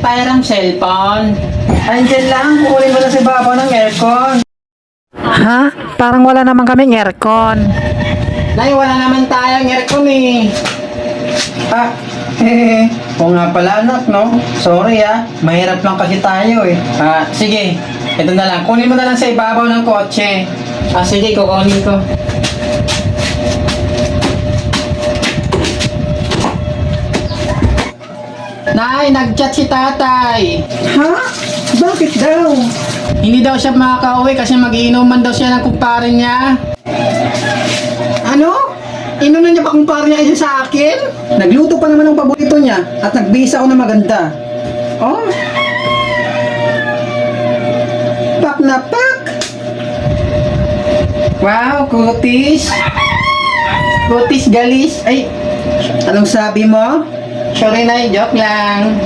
wifi ng cellphone. Andyan lang, kukunin mo na si Baba ng aircon. Ha? Parang wala naman kaming aircon. Nay, wala naman tayong aircon eh. Ah, hehe. Oo nga pala anak, no? Sorry ah, mahirap lang kasi tayo eh. Ah, sige. Ito na lang. Kunin mo na lang sa ibabaw ng kotse. Ah, sige, kukunin ko. Nay, nag-chat si tatay. Ha? Bakit daw? Hindi daw siya makaka-uwi kasi mag-iinuman daw siya ng kumpare niya. Ano? Inunan niya pa kumpara niya isa sa akin? Nagluto pa naman ng paborito niya at nagbisa ako na maganda. Oh? Pak na pak! Wow, kutis. Kutis galis. Ay, Anong sabi mo? Sorry na, joke lang.